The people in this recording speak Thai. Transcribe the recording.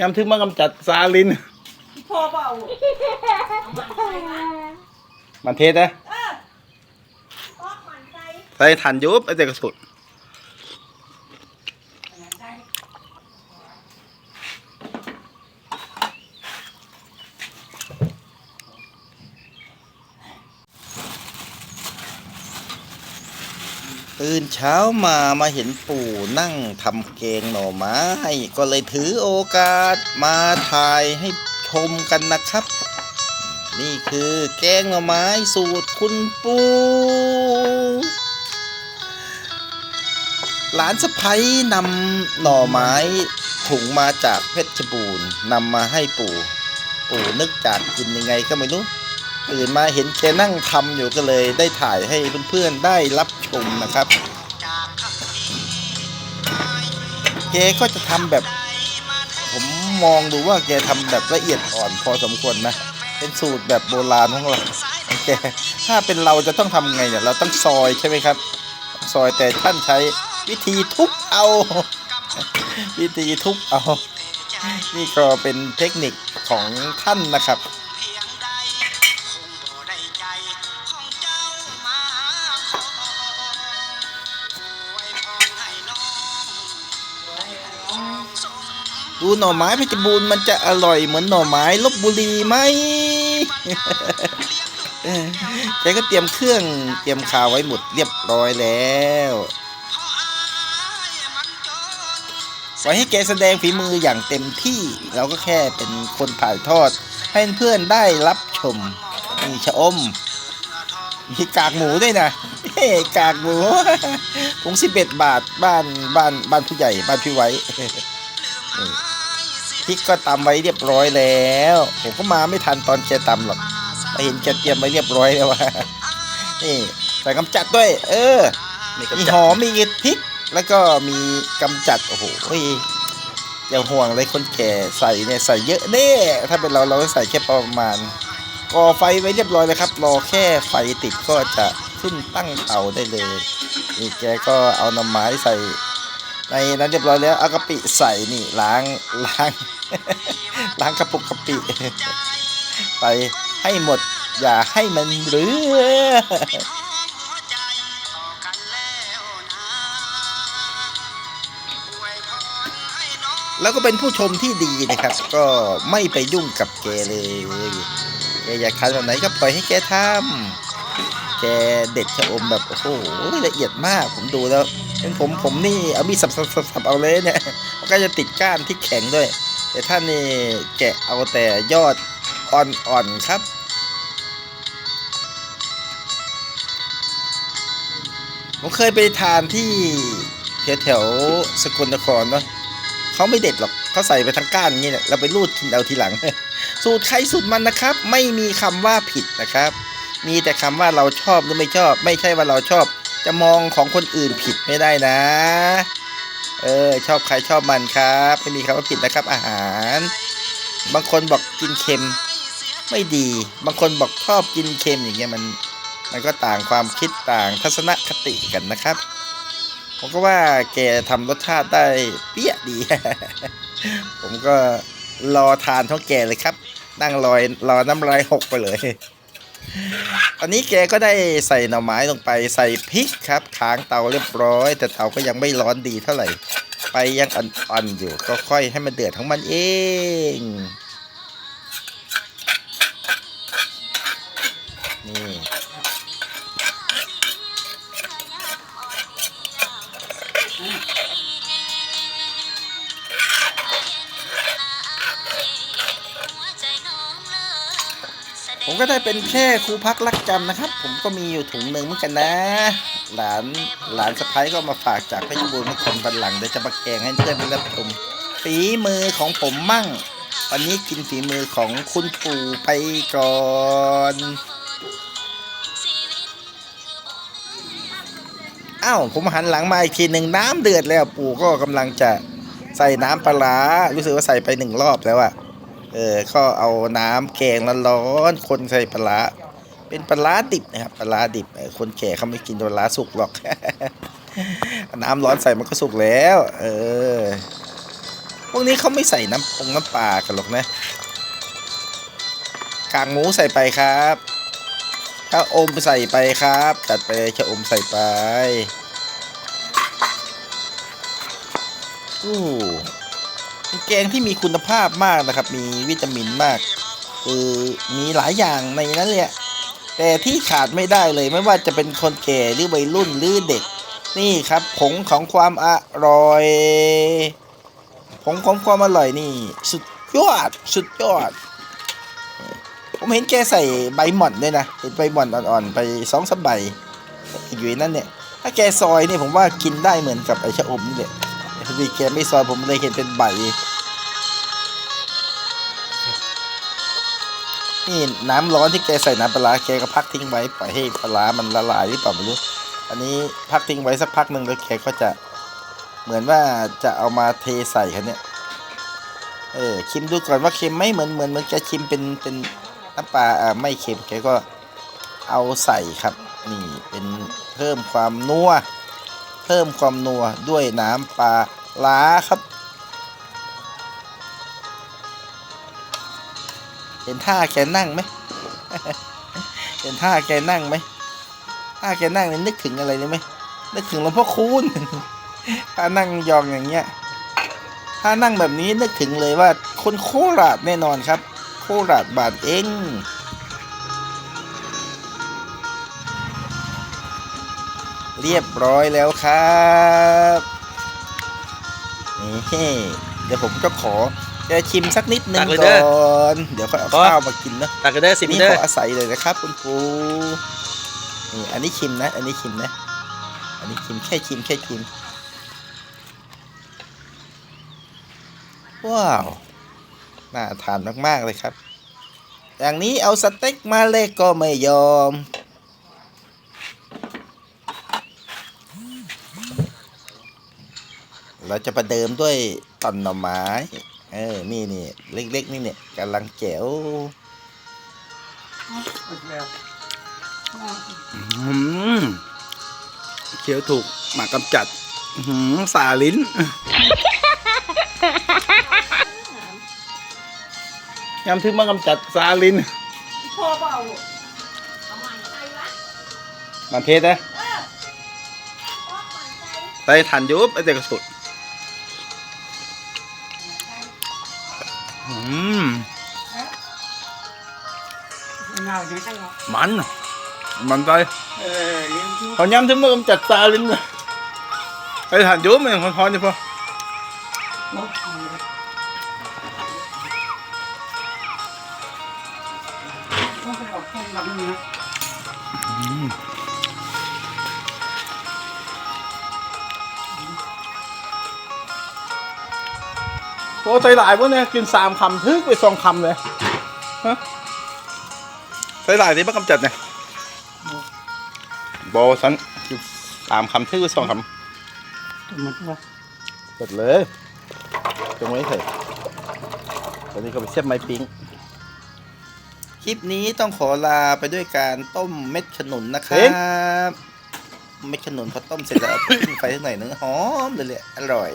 ยำถึงมากำจัดซาลิน พ่อเปล่ามันเทศนะเออพ่อหมันใจใส่ถ่านยุบไอ้เด็กกระสุน ตื่นเช้ามามาเห็นปู่นั่งทำเกงหน่อไม้ ก็เลยถือโอกาสมาถ่ายให้ชมกันนะครับ นี่คือแกงหน่อไม้สูตรคุณปู่หลานสะพ้ยนำหน่อไม้ถุงมาจากเพชรบูรณ์นำมาให้ปู่ ปู่นึกจากกินยังไงก็ไม่รู้ ตื่นมาเห็นแกนั่งทำอยู่ก็เลยได้ถ่ายให้เพื่อนๆได้รับชมนะครับ แกก็จะทำแบบ ผมมองดูว่าแกทำแบบละเอียดอ่อนพอสมควรนะ เป็นสูตรแบบโบราณของเราแกถ้าเป็นเราจะต้องทำไงเนี่ยเราต้องซอยใช่ไหมครับ ซอยแต่ท่านใช้วิธีทุบเอา วิธีทุบเอา นี่ก็เป็นเทคนิคของท่านนะครับ ดูหน่อไม้เพชรบูรณ์มันจะอร่อยเหมือนหน่อไม้ลบบุรีไหมแกก็เตรียมเครื่องเตรียมข่าวไว้หมดเรียบร้อยแล้วปล่อยให้แกแสดงฝีมืออย่างเต็มที่เราก็แค่เป็นคนถ่ายทอด ให้เพื่อนได้รับชมมีชะอมมีกากหมูด้วยนะเฮ้กากหมูถุงสิบเอ็ดบาทบ้านบ้านบ้านผู้ใหญ่บ้านพี่ไว้นี่ พริกก็ตำไว้เรียบร้อยแล้ว ผมก็มาไม่ทันตอนแกตำหรอกมาเห็นแกเตรียมไว้เรียบร้อยแล้วว่านี่ใส่กำจัดด้วย เออ มีหอมมีพริก แล้วก็มีกำจัด โอ้โหอย่าห่วงเลยคนแก่ใส่เนี่ยใส่เยอะแน่ถ้าเป็นเราเราก็ใส่แค่ประมาณก่อไฟไว้เรียบร้อยเลยครับ รอแค่ไฟติดก็จะขึ้นตั้งเตาได้เลยนี่แกก็เอาน้ำไม้ใส่ ในนั้นเรียบร้อยแล้วเอากะปิใส่นี่ล้างล้างล้างกระปุกกะปิไปให้หมดอย่าให้มันเหลือแล้วก็เป็นผู้ชมที่ดีนะครับ ก็ไม่ไปยุ่งกับแกเลยแกอยากทำแบบไหนก็ปล่อยให้แกทำแกเด็ดชะอมแบบโอ้โหละเอียดมากผมดูแล้ว เป็นผมผมนี่เอามีดสับสับสับสับเอาเลยเนี่ยมันก็จะติดก้านที่แข็งด้วย แต่ท่านนี่แกะเอาแต่ยอดอ่อนๆครับผมเคยไปทานที่แถวแถวๆสกลนครเนาะเขาไม่เด็ดหรอกเขาใส่ไปทั้งก้านนี้แหละเราไปรูดกินเอาทีหลัง สูตรใครสูตรมันนะครับ ไม่มีคำว่าผิดนะครับ มีแต่คำว่าเราชอบหรือไม่ชอบ ไม่ใช่ว่าเราชอบ จะมองของคนอื่นผิดไม่ได้นะ เออ ชอบใครชอบมันครับ ไม่มีคำว่าผิดนะครับ อาหาร บางคนบอกกินเค็ม ไม่ดี บางคนบอกชอบกินเค็มอย่างเงี้ยมัน มันก็ต่างความคิดต่างทัศนคติกันนะครับ ผมก็ว่าแกทำรสชาติได้เปี้ยดี ผมก็รอทานเท่าแกเลยครับ นั่งรอยรอน้ำลายหกไปเลย อนนี้แกก็ได้ใส่หน่อไม้ลงไปใส่พริกครับค้างเตาเรียบร้อย แต่เตาก็ยังไม่ร้อนดีเท่าไหร่ ไปยังอ่อนๆอยู่ก็ค่อยให้มันเดือดของมันเองนี่ ก็ได้เป็นแค่ครูพักรักจำนะครับ ผมก็มีอยู่ถุงหนึ่งเหมือนกันนะ หลานหลานสะพ้ายก็มาฝากจากเพชรบูรณ์มาคนบันหลังเดี๋ยวจะมาแกงให้เพื่อนได้รับชมฝีมือของผมมั่ง วันนี้กินฝีมือของคุณปู่ไปก่อนอ้าวผมหันหลังมาอีกทีหนึ่งน้ำเดือดแล้วปู่ก็กำลังจะใส่น้ำปลาร้ารู้สึกว่าใส่ไปหนึ่งรอบแล้วอะ เออก็เอาน้ำแกงร้อนๆคนใส่ปลาเป็นปลาดิบนะครับปลาดิบคนแก่เขาไม่กินปลาสุกหรอก น้ำร้อนใส่มันก็สุกแล้ว เออพวกนี้เขาไม่ใส่น้ำปงน้ำปลากันหรอกนะกากหมูใส่ไปครับข้าอมใส่ไปครับจัดไปชะอมใส่ไปอู้ กงที่มีคุณภาพมากนะครับ มีวิตามินมากคือมีหลายอย่างในนั้นเลยแต่ที่ขาดไม่ได้เลยไม่ว่าจะเป็นคนแก่หรือวัยรุ่นหรือเด็ก นี่ครับผงของความอร่อยผงของความอร่อยนี่ สุดยอดสุดยอด ผมเห็นแกใส่ใบหม่อนด้วยนะเห็นใบหม่อนอ่อนๆ ไปสองสามใบอยู่ในนั้นเนี่ย ถ้าแกซอยนี่ผมว่ากินได้เหมือนกับไอชะอมนี่แหละพอดีแกไม่ซอยผมเลยเห็นเป็นใบ นี่น้ำร้อนที่แกใส่น้ำปลาแกก็พักทิ้งไว้ปล่อยให้ปลามันละลายหรือเปล่าไม่รู้ อันนี้พักทิ้งไว้สักพักหนึ่งแล้วแกก็จะเหมือนว่าจะเอามาเทใส่ครับเนี่ย เออชิมดูก่อนว่าเค็มไหมเหมือนเหมือนเหมันจะชิมเป็นเป็นน้ำปลาอ่าไม่เค็มแกก็เอาใส่ครับนี่เป็นเพิ่มความนัวเพิ่มความนัวด้วยน้ำปลาล้าครับ เห็นท่าแกนั่งไหมเห็นท่าแกนั่งไหมท่าแกนั่งนี่นึกถึงอะไรรู้ไหมนึกถึงหลวงพ่อคูณถ้านั่งยองอย่างเงี้ย ถ้านั่งแบบนี้นึกถึงเลยว่า คนโคราชแน่นอนครับ โคราชบาทเองเรียบร้อยแล้วครับนี่เดี๋ยวผมก็ขอ จะชิมสักนิดนึงตักเลยก่เด้ออนเดี๋ยวค่อยเอาขอข้าวมากินนะตักกันได้สินี่เด้ขอออาศัยเลยนะครับ คุณปูนี่อันนี้ชิมนะ อันนี้ชิมนะ อันนี้ชิมแค่ชิมแค่ชิมว้าวน่าทานมากๆเลยครับ อย่างนี้เอาสเต็กมาเลยก็ไม่ยอมเราจะประเดิมด้วยตอนหน่อไม้ เออ นี่นี่เล็ก ๆ นี่เนี่ยกำลังแจ๋วอืมเคี้ยวถูกหมากกำจัดอื้อหือสาลิ้น ยำทึกมากำจัดสาลิ้นพี่โพเปล่าเอาหมันไส้ละมันเทศนะเออป๊อกหมันไส้ไปทันยุบไอเด็กกระสุด มัน มันไปเออเลี้ยงเขายำทึกมากำจัดสาลิ้นเลยไปทันยุบมันยังคอนๆอยู่พอนกต้องไปออกแข่งแบบนี้นะโอ้ใจหลายวกเนี่ยกินสามคำทึกไปสองคำเลยฮะ หลายที่มากำจัดเนี่ยโบสันกินสามคำทึกไปสองคมันว่าำเสร็จเลยจงไว้เถอะตอนนี้ก็ไปเสียบไม้ปิ้งคลิปนี้ต้องขอลาไปด้วยการต้มเม็ดขนุนนะครับเม็ดขนุนพอต้มเสร็จแล้วเอาขึ้นไฟสักหน่อยนึงหอมเลยแหละอร่อย